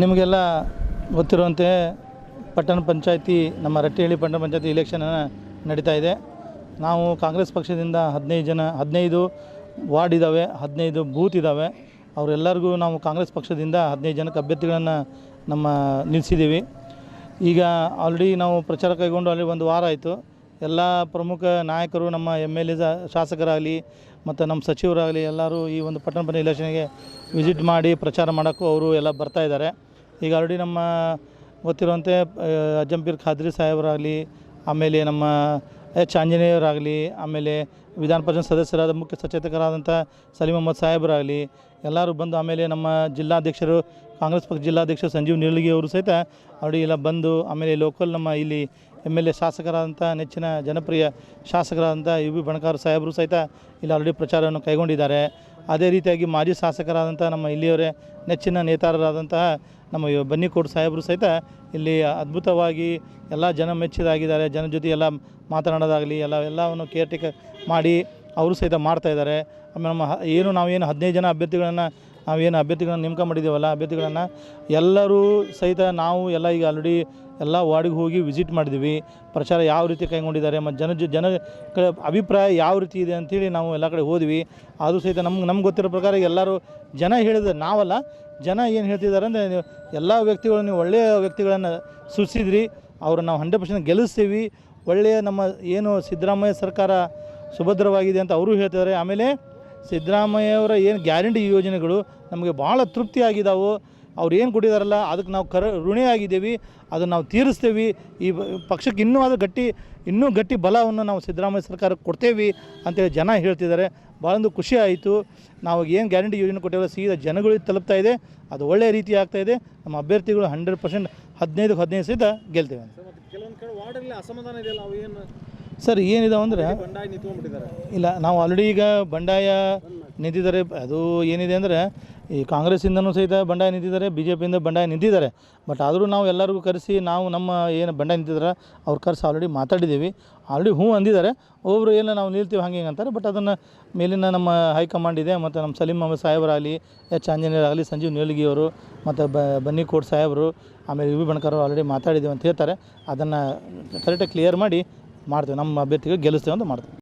ನಿಮಗೆಲ್ಲ ಗೊತ್ತಿರುವಂತೆ ಪಟ್ಟಣ ಪಂಚಾಯಿತಿ, ನಮ್ಮ ರಟ್ಟಿಹಳ್ಳಿ ಪಟ್ಟಣ ಪಂಚಾಯಿತಿ ಇಲೆಕ್ಷನ್ ನಡೀತಾ ಇದೆ. ನಾವು ಕಾಂಗ್ರೆಸ್ ಪಕ್ಷದಿಂದ ಹದಿನೈದು ಜನ, ಹದಿನೈದು ವಾರ್ಡ್ ಇದ್ದಾವೆ ಹದಿನೈದು ಬೂತ್ ಇದ್ದಾವೆ ಅವರೆಲ್ಲರಿಗೂ ನಾವು ಕಾಂಗ್ರೆಸ್ ಪಕ್ಷದಿಂದ ಹದಿನೈದು ಜನಕ್ಕೆ ಅಭ್ಯರ್ಥಿಗಳನ್ನು ನಮ್ಮ ನಿಲ್ಲಿಸಿದ್ದೀವಿ ಈಗ ಆಲ್ರೆಡಿ ನಾವು ಪ್ರಚಾರ ಕೈಗೊಂಡು ಅಲ್ಲಿ ಒಂದು ವಾರ ಆಯಿತು. ಎಲ್ಲ ಪ್ರಮುಖ ನಾಯಕರು, ನಮ್ಮ ಎಂ ಎಲ್ ಎ ಶಾಸಕರಾಗಲಿ ಮತ್ತು ನಮ್ಮ ಸಚಿವರಾಗಲಿ ಎಲ್ಲರೂ ಈ ಒಂದು ಪಟ್ಟಣ ಪಂಚಾಯತ್ ಇಲೆಕ್ಷನ್ಗೆ ವಿಸಿಟ್ ಮಾಡಿ ಪ್ರಚಾರ ಮಾಡೋಕ್ಕೂ ಅವರು ಎಲ್ಲ ಬರ್ತಾ ಇದ್ದಾರೆ. ಈಗ ಆಲ್ರೆಡಿ ನಮ್ಮ ಗೊತ್ತಿರುವಂತೆ ಅಜ್ಜಂಪೀರ್ ಖಾದ್ರಿ ಸಾಹೇಬರಾಗಲಿ ಆಮೇಲೆ ನಮ್ಮ ಎಚ್. ಆಂಜನೇಯರಾಗಲಿ ಆಮೇಲೆ ವಿಧಾನ ಪರಿಷತ್ ಸದಸ್ಯರಾದ ಮುಖ್ಯ ಸಚೇತಕರಾದಂಥ ಸಲೀಂ ಅಹಮ್ಮದ್ ಸಾಹೇಬರಾಗಲಿ, ಎಲ್ಲರೂ ಬಂದು ಆಮೇಲೆ ನಮ್ಮ ಜಿಲ್ಲಾಧ್ಯಕ್ಷರು, ಕಾಂಗ್ರೆಸ್ ಪಕ್ಷ ಜಿಲ್ಲಾಧ್ಯಕ್ಷರು ಸಂಜೀವ್ ನೀಳ್ಗಿ ಅವರು ಸಹಿತ ಇಲ್ಲ ಬಂದು ಆಮೇಲೆ ಲೋಕಲ್ ನಮ್ಮ ಇಲ್ಲಿ ಎಂ ಎಲ್ ಎ ಶಾಸಕರಾದಂಥ, ನೆಚ್ಚಿನ ಜನಪ್ರಿಯ ಶಾಸಕರಾದಂಥ ಯು ಬಿ ಬಣಕಾರ್ ಸಾಹೇಬರು ಸಹಿತ ಇಲ್ಲಿ ಆಲ್ರೆಡಿ ಪ್ರಚಾರವನ್ನು ಕೈಗೊಂಡಿದ್ದಾರೆ. ಅದೇ ರೀತಿಯಾಗಿ ಮಾಜಿ ಶಾಸಕರಾದಂಥ ನಮ್ಮ ಇಲ್ಲಿಯವರೇ ನೆಚ್ಚಿನ ನೇತಾರರಾದಂತಹ ನಮ್ಮ ಬನ್ನಿಕೋಟ್ ಸಾಹೇಬರು ಸಹಿತ ಇಲ್ಲಿ ಅದ್ಭುತವಾಗಿ ಎಲ್ಲ ಜನ ಮೆಚ್ಚಿದಾಗಿದ್ದಾರೆ, ಜನ ಜೊತೆ ಎಲ್ಲ ಮಾತನಾಡೋದಾಗಲಿ, ಎಲ್ಲ, ಎಲ್ಲವನ್ನು ಕೇರ್ ಮಾಡಿ ಅವರು ಸಹಿತ ಮಾಡ್ತಾಯಿದ್ದಾರೆ ಆಮೇಲೆ ನಮ್ಮ ನಾವು ಏನು ಹದಿನೈದು ಜನ ಅಭ್ಯರ್ಥಿಗಳನ್ನು ನಾವೇನು ಅಭ್ಯರ್ಥಿಗಳನ್ನ ನೇಮಕ ಮಾಡಿದ್ದೀವಲ್ಲ, ಅಭ್ಯರ್ಥಿಗಳನ್ನು ಎಲ್ಲರೂ ಸಹಿತ ನಾವು ಎಲ್ಲ ಈಗ ಆಲ್ರೆಡಿ ಎಲ್ಲ ವಾರ್ಡಿಗೆ ಹೋಗಿ ವಿಸಿಟ್ ಮಾಡಿದ್ವಿ ಪ್ರಚಾರ ಯಾವ ರೀತಿ ಕೈಗೊಂಡಿದ್ದಾರೆ, ಮತ್ತು ಜನ ಜನ ಅಭಿಪ್ರಾಯ ಯಾವ ರೀತಿ ಇದೆ ಅಂಥೇಳಿ ನಾವು ಎಲ್ಲ ಕಡೆ ಹೋದ್ವಿ. ಅದು ಸಹಿತ ನಮ್ಗೆ ನಮ್ಗೆ ಗೊತ್ತಿರೋ ಪ್ರಕಾರ ಎಲ್ಲರೂ ಜನ ಹೇಳಿದ ನಾವಲ್ಲ, ಜನ ಏನು ಹೇಳ್ತಿದ್ದಾರೆ ಅಂದರೆ ನೀವು ಎಲ್ಲ ವ್ಯಕ್ತಿಗಳು ನೀವು ಒಳ್ಳೆಯ ವ್ಯಕ್ತಿಗಳನ್ನು ಸೂಚಿಸಿದ್ರಿ, ಅವ್ರನ್ನ ನಾವು ಹಂಡ್ರೆಡ್ ಪರ್ಸೆಂಟ್ ಗೆಲ್ಲಿಸ್ತೀವಿ. ಒಳ್ಳೆಯ ನಮ್ಮ ಏನು ಸಿದ್ದರಾಮಯ್ಯ ಸರ್ಕಾರ ಸುಭದ್ರವಾಗಿದೆ ಅಂತ ಅವರು ಹೇಳ್ತಿದ್ದಾರೆ. ಆಮೇಲೆ ಸಿದ್ದರಾಮಯ್ಯವರ ಏನು ಗ್ಯಾರಂಟಿ ಯೋಜನೆಗಳು ನಮಗೆ ಭಾಳ ತೃಪ್ತಿಯಾಗಿದ್ದಾವೆ, ಅವ್ರು ಏನು ಕೊಟ್ಟಿದಾರಲ್ಲ, ಅದಕ್ಕೆ ನಾವು ಕರ ಋಣಿಯಾಗಿದ್ದೀವಿ, ಅದನ್ನು ನಾವು ತೀರಿಸ್ತೇವೆ, ಈ ಪಕ್ಷಕ್ಕೆ ಇನ್ನೂ ಅದು ಗಟ್ಟಿ, ಇನ್ನೂ ಗಟ್ಟಿ ಬಲವನ್ನು ನಾವು ಸಿದ್ದರಾಮಯ್ಯ ಸರ್ಕಾರಕ್ಕೆ ಕೊಡ್ತೇವೆ ಅಂತೇಳಿ ಜನ ಹೇಳ್ತಿದ್ದಾರೆ. ಭಾಳೊಂದು ಖುಷಿ ಆಯಿತು. ನಾವು ಏನು ಗ್ಯಾರಂಟಿ ಯೋಜನೆ ಕೊಟ್ಟಿರೋ ಸೀದಾ ಜನಗಳಿಗೆ ತಲುಪ್ತಾ ಇದೆ, ಅದು ಒಳ್ಳೆಯ ರೀತಿ ಆಗ್ತಾ ಇದೆ. ನಮ್ಮ ಅಭ್ಯರ್ಥಿಗಳು ಹಂಡ್ರೆಡ್ ಪರ್ಸೆಂಟ್ ಹದಿನೈದು ಹದಿನೈದು ಸಹಿತ ಗೆಲ್ತೇವೆ ಕೆಲವೊಂದು ಕಡೆ ವಾರ್ಡಲ್ಲಿ ಅಸಮಾಧಾನ ಇದೆಯಲ್ಲ ಏನು ಸರ್ ಏನಿದಾವೆ ಅಂದರೆ ಇಲ್ಲ ನಾವು ಆಲ್ರೆಡಿ ಈಗ ಬಂಡಾಯ ನಿಂತಿದ್ದಾರೆ. ಅದು ಏನಿದೆ ಅಂದರೆ ಈ ಕಾಂಗ್ರೆಸ್ಸಿಂದನೂ ಸಹಿತ ಬಂಡಾಯ ನಿಂತಿದ್ದಾರೆ ಬಿ ಜೆ ಪಿಯಿಂದ ಬಂಡಾಯ ನಿಂತಿದ್ದಾರೆ. ಬಟ್ ಆದರೂ ನಾವು ಎಲ್ಲರಿಗೂ ಕರೆಸಿ ನಾವು ನಮ್ಮ ಏನು ಬಂಡಾಯ ನಿಂತಿದ್ದಾರೆ ಅವ್ರು ಕರೆಸಿ ಆಲ್ರೆಡಿ ಮಾತಾಡಿದ್ದೀವಿ. ಆಲ್ರೆಡಿ ಹ್ಞೂ ಅಂದಿದ್ದಾರೆ. ಒಬ್ಬರು ಏನು ನಾವು ನಿಲ್ತೀವಿ ಹಂಗೆ ಹಿಂಗೆ ಅಂತಾರೆ. ಬಟ್ ಅದನ್ನು ಮೇಲಿನ ನಮ್ಮ ಹೈಕಮಾಂಡ್ ಇದೆ ಮತ್ತು ನಮ್ಮ ಸಲೀಂ ಅಹಮದ್ ಸಾಹೇಬರಾಗಲಿ ಎಚ್ ಆಂಜನೇಯರಾಗಲಿ ಸಂಜೀವ್ ನೀಲಗಿಯವರು ಮತ್ತು ಬ ಬನ್ನಿಕೋಟ್ ಸಾಹೇಬರು ಆಮೇಲೆ ಯು ಬಿ ಬಣಕರ್ ಆಲ್ರೆಡಿ ಮಾತಾಡಿದ್ದೀವಿ ಅಂತ ಹೇಳ್ತಾರೆ. ಅದನ್ನು ಕರೆಕ್ಟಾಗಿ ಕ್ಲಿಯರ್ ಮಾಡಿ ಮಾಡ್ತೇವೆ. ನಮ್ಮ ಅಭ್ಯರ್ಥಿಗೆ ಗೆಲ್ಲಿಸ್ತೇವೆ ಅಂತ ಮಾಡ್ತೇವೆ.